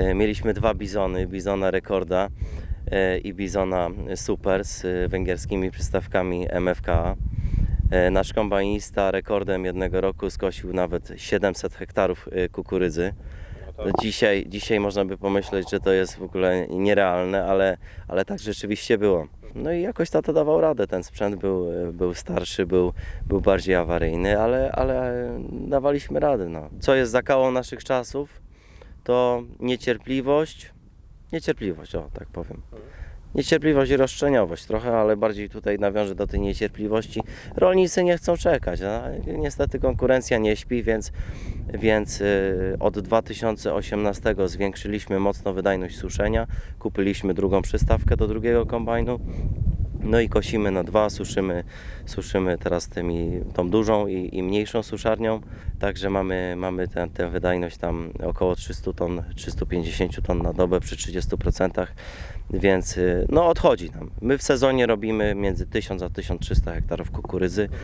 E, Mieliśmy dwa bizony, bizona rekorda e, i bizona super z e, węgierskimi przystawkami MFK. Nasz kombajnista rekordem jednego roku skosił nawet 700 hektarów kukurydzy. Dzisiaj, dzisiaj można by pomyśleć, że to jest w ogóle nierealne, ale, ale tak rzeczywiście było. No i jakoś tata dawał radę. Ten sprzęt był, był starszy, był, był bardziej awaryjny, ale, ale dawaliśmy radę. No. Co jest zakałą naszych czasów, to niecierpliwość. Niecierpliwość, o tak powiem. Niecierpliwość i roszczeniowość trochę, ale bardziej tutaj nawiążę do tej niecierpliwości. Rolnicy nie chcą czekać. A niestety konkurencja nie śpi, więc, więc y, od 2018 zwiększyliśmy mocno wydajność suszenia. Kupiliśmy drugą przystawkę do drugiego kombajnu. No i kosimy na dwa, suszymy, suszymy teraz tymi, tą dużą i, i mniejszą suszarnią. Także mamy, mamy tę, tę wydajność tam około 300 ton, 350 ton na dobę przy 30%, więc y, no odchodzi nam. My w sezonie robimy między 1000 a 1300 hektarów kukurydzy.